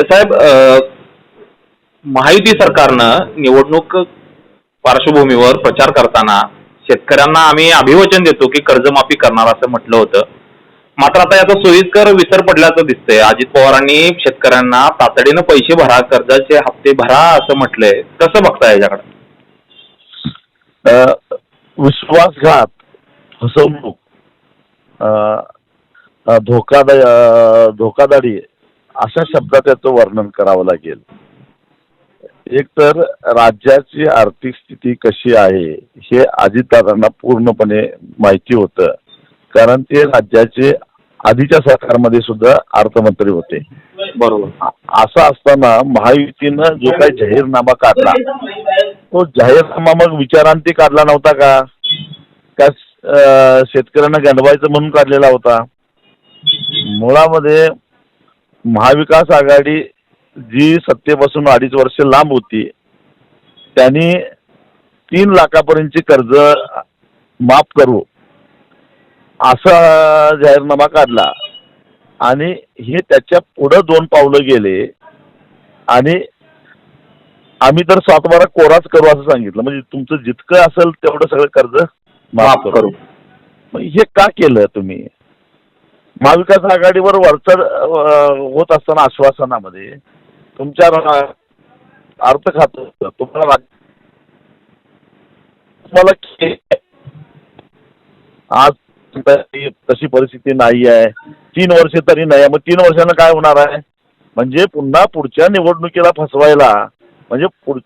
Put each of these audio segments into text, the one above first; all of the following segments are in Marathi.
साहेब माहिती महायुती सरकारनं निवडणूक पार्श्वभूमीवर प्रचार करताना शेतकऱ्यांना आम्ही अभिवचन देतो की कर्जमाफी करणार असं म्हटलं होतं. मात्र आता याचा सोयीस्कर विसर पडल्याचं दिसतंय. अजित पवारांनी शेतकऱ्यांना तातडीनं पैसे भरा कर्जाचे हप्ते भरा असं म्हटलंय. कसं बघताय याच्याकडे? विश्वासघात फसवणूक धोकादा धोकादारी अशा शब्दात याचं वर्णन करावं लागेल. एक तर राज्याची आर्थिक स्थिती कशी आहे हे अजितदादांना पूर्णपणे माहिती होतं. कारण ते राज्याचे आधीच्या सरकारमध्ये सुद्धा अर्थमंत्री होते. बरोबर. असं असताना महायुतीनं जो काही जाहीरनामा काढला तो जाहीरनामा मग विचारांती काढला नव्हता का अं, शेतकऱ्यांना गंडवायचं म्हणून काढलेला होता? मुळामध्ये महाविकास आघाडी जी सत्तेपासून अडीच वर्ष लांब होती त्यांनी तीन लाखापर्यंतची कर्ज माफ करू असा जाहीरनामा काढला. आणि हे त्याच्या पुढं दोन पावलं गेले. आणि आम्ही तर सातबारा कोराच करू असं सांगितलं. म्हणजे तुमचं जितकं असेल तेवढं सगळं कर्ज माफ करू. हे का केलं तुम्ही? महाविकास आघाडीवर वरचढ होत असताना आश्वासनामध्ये तुमच्या अर्थ खात तुम्हाला तुम्हाला आज तशी परिस्थिती नाही आहे. तीन वर्ष तरी नाही आहे. मग तीन वर्षानं काय होणार आहे? म्हणजे पुन्हा पुढच्या निवडणुकीला फसवायला म्हणजे पुढ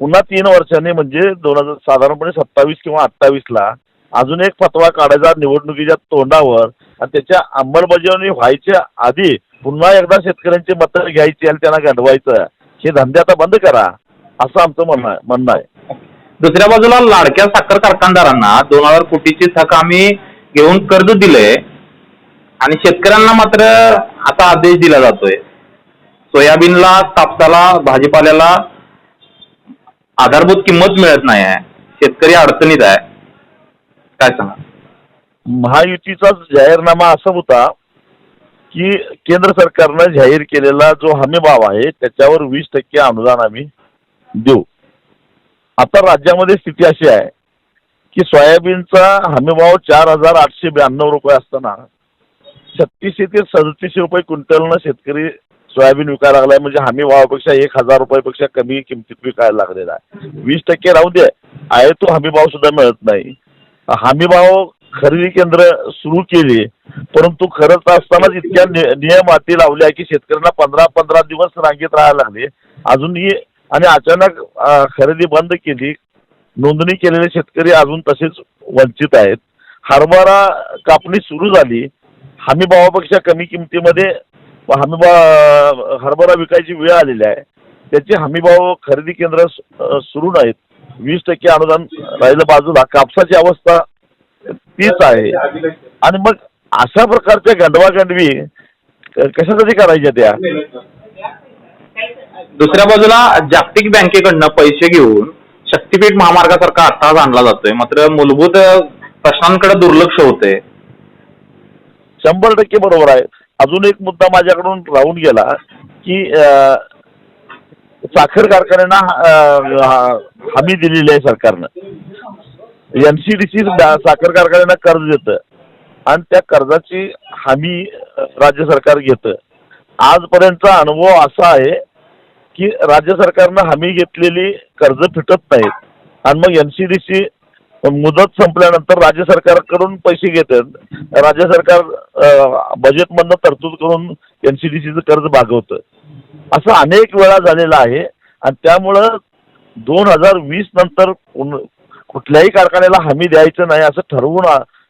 पुन्हा तीन वर्षांनी म्हणजे दोन हजार साधारणपणे सत्तावीस किंवा अठ्ठावीसला अजून एक फतवा काढायचा निवडणुकीच्या तोंडावर आणि त्याच्या अंमलबजावणी व्हायच्या आधी पुन्हा एकदा शेतकऱ्यांची मतं घ्यायची आणि त्यांना गंडवायचं. हे धंदे आता बंद करा असं आमचं म्हणणं आहे म्हणणं आहे. दुसऱ्या बाजूला लाडक्या साखर कारखानदारांना दोन हजार कोटीची थक आम्ही घेऊन कर्ज दिलंय आणि शेतकऱ्यांना मात्र आता आदेश दिला जातोय. सोयाबीनला कापसाला भाजीपाल्याला आधारभूत किंमत मिळत नाही आहे. शेतकरी अडचणीत आहे. काय सांगा महायुतीचा जाहीरनामा असा होता की केंद्र सरकारनं जाहीर केलेला जो हमीभाव आहे त्याच्यावर वीस टक्के अनुदान आम्ही देऊ. आता राज्यामध्ये स्थिती अशी आहे की सोयाबीनचा हमीभाव चार हजार आठशे ब्याण्णव रुपये असताना छत्तीसशे ते सदतीसशे रुपये क्विंटलनं शेतकरी सोयाबीन विकायला लागलाय. म्हणजे हमी भावापेक्षा एक हजार रुपयापेक्षा कमी किमतीत विकायला लागलेला आहे. वीस टक्के राहू दे. आहे तो हमी भाव सुद्धा मिळत नाही. हमीभाव खरेदी केंद्र सुरू केली परंतु खरंच असतानाच इतक्या नियम हाती लावल्या आहे की शेतकऱ्यांना पंधरा पंधरा दिवस रांगेत राहायला लागले. अजूनही आणि अचानक खरेदी बंद केली. नोंदणी केलेले शेतकरी अजून तसेच वंचित आहेत. हरभरा कापणी सुरू झाली. हमी भावापेक्षा कमी किमतीमध्ये हमीभाव हरभरा विकायची वेळ आलेली आहे. त्याचे हमीभाव खरेदी केंद्र सु- सुरू नाहीत. वीस टक्के अनुदान राहिलं बाजूला. कापसाची अवस्था तीच आहे. आणि मग अशा प्रकारच्या गंडवागंडवी कशासाठी करायच्या त्या? दुसऱ्या बाजूला जागतिक बँकेकडनं पैसे घेऊन शक्तीपीठ महामार्गासारखा अट्टास आणला जातोय. मात्र मूलभूत प्रश्नांकडे दुर्लक्ष होतंय. शंभर टक्के बरोबर आहे. अजून एक मुद्दा माझ्याकडून राहून गेला की साखर कारखान्यांना हमी दिलेली आहे सरकारनं. एनसीडीसी साखर कारखान्यांना कर्ज देतं. आणि त्या कर्जाची हमी राज्य सरकार घेतं. आजपर्यंतचा अनुभव असा आहे की राज्य सरकारनं हमी घेतलेली कर्ज फिटत नाहीत. आणि मग एनसीडीसी मुदत संपल्यानंतर राज्य सरकारकडून पैसे घेतात. राज्य सरकार बजेटमधनं तरतूद करून एनसीडीसीचं कर्ज भागवतं. असं अनेक वेळा झालेलं आहे. आणि त्यामुळं दोन हजार वीस नंतर कुठल्याही कारखान्याला हमी द्यायचं नाही असं ठरवून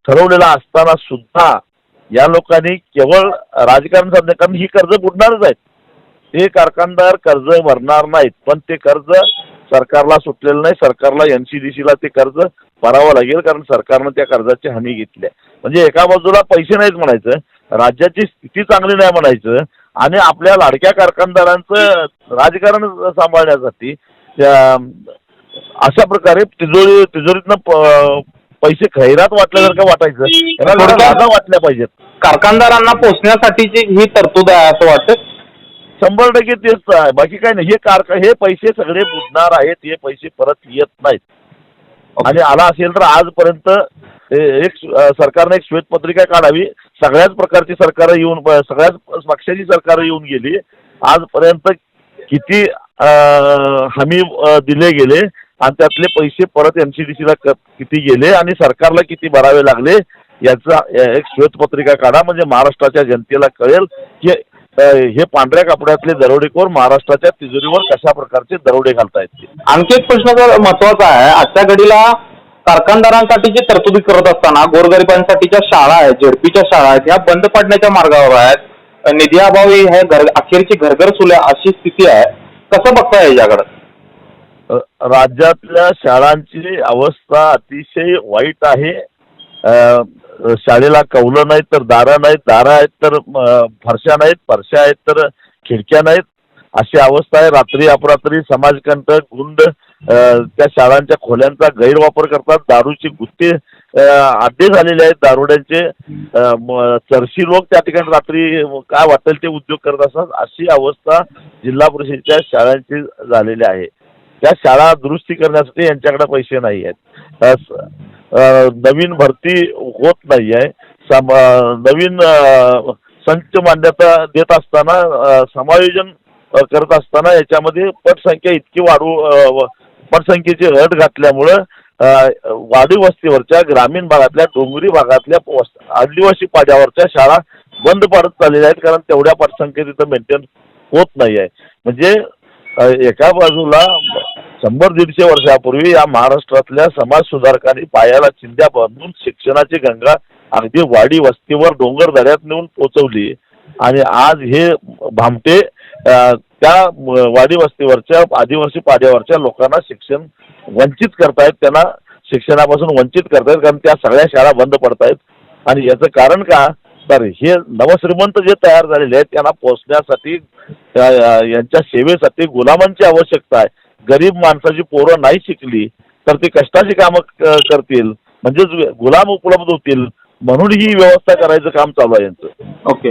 ठरवलेलं असताना सुद्धा या लोकांनी केवळ राजकारण साधले कारण ही कर्ज बुडणारच आहेत. हे कारखानदार कर्ज भरणार नाहीत पण ते कर्ज सरकारला सुटलेलं नाही. सरकारला एनसीडीसीला ते कर्ज भरावं लागेल कारण सरकारनं त्या कर्जाची हमी घेतली म्हणजे एका बाजूला पैसे नाहीत म्हणायचं राज्याची स्थिती चांगली नाही म्हणायचं आणि आपल्या लाडक्या कारखानदारांचं राजकारण सांभाळण्यासाठी त्या- अशा प्रकारे तिजोरी तिजोरीतनं पैसे खैरात वाटल्यासारखं वाटायचं. यांना जरा थोडक्यात- लाजा वाटल्या पाहिजेत. कारखानदारांना पोचण्यासाठीची ही तरतूद आहे असं वाटतं? शंभर टक्के तेच आहे. बाकी काय नाही. हे कारखा हे पैसे सगळे बुडणार आहेत. हे पैसे परत येत नाहीत. आणि आला असेल तर आजपर्यंत एक सरकारने एक श्वेतपत्रिका काढावी. सगळ्याच प्रकारची सरकार येऊन सगळ्याच पक्षाची सरकार येऊन गेली. आजपर्यंत किती हमी दिले गेले आणि त्यातले पैसे परत एमसीडीसीला किती गेले आणि सरकारला किती भरावे लागले याचा एक श्वेतपत्रिका काढा. म्हणजे महाराष्ट्राच्या जनतेला कळेल की हे पांढऱ्या कपड्यातले दरोडेखोर महाराष्ट्राच्या तिजोरीवर कशा प्रकारचे दरोडे घालतायत आणखी एक प्रश्न जर महत्त्वाचा आहे आजच्या घडीला कारखानदारांसाठीची तरतुदी करत असताना गोरगरिबांसाठीच्या शाळा आहेत झेडपीच्या शाळा आहेत ह्या बंद पडण्याच्या मार्गावर आहेत. निधी अभावी हे घर अखेरची घरघर सुल्या अशी स्थिती आहे. कसं बघताय याच्याकडे? राज्यातल्या शाळांची अवस्था अतिशय वाईट आहे. अ, शाळेला कौलं नाहीत तर दारं नाहीत दारं आहेत तर अ, फरशा नाहीत फरशा आहेत तर खिडक्या नाहीत. अशी अवस्था आहे. रात्री अपरात्री समाजकंटक गुंड अ, त्या शाळांच्या खोल्यांचा गैरवापर करतात. दारूची गुत्ते अड्डे झालेले आहेत दारुड्यांचे. चरशी लोक त्या ठिकाणी रात्री काय वाटेल ते उद्योग करत असतात. अशी अवस्था जिल्हा परिषदेच्या शाळांची झालेली आहे. त्या शाळा दुरुस्ती करण्यासाठी यांच्याकडे पैसे नाही आहेत. नवीन भरती होत नाही आहे. सम नवीन संच मान्यता देत असताना समायोजन करत असताना याच्यामध्ये पटसंख्या इतकी वाढू पटसंख्येची घट घातल्यामुळं वाढीव वस्तीवरच्या ग्रामीण भागातल्या डोंगरी भागातल्या आदिवासी पाड्यावरच्या शाळा बंद पाडत चाललेल्या आहेत कारण तेवढ्या पटसंख्या तिथं मेंटेन होत नाही आहे. म्हणजे एका बाजूला शंभर दीडशे वर्षापूर्वी या महाराष्ट्रातल्या समाज सुधारकांनी पायाला चिंध्या बांधून शिक्षणाची गंगा अगदी वाडी वस्तीवर डोंगर दऱ्यात नेऊन पोचवली. आणि आज हे भामटे त्या वाडी वस्तीवरच्या आदिवासी पाड्यावरच्या लोकांना शिक्षण वंचित करतायत त्यांना शिक्षणापासून वंचित करतायत कारण त्या सगळ्या शाळा बंद पडतायत. आणि याचं कारण का? तर हे नवश्रीमंत जे तयार झालेले आहेत त्यांना पोचण्यासाठी यांच्या सेवेसाठी गुलामांची आवश्यकता आहे. गरीब माणसाची पोरं नाही शिकली तर ती कष्टाची कामं करतील. म्हणजेच गुलाम उपलब्ध होतील. म्हणून ही व्यवस्था करायचं काम चालू आहे यांचं. ओके.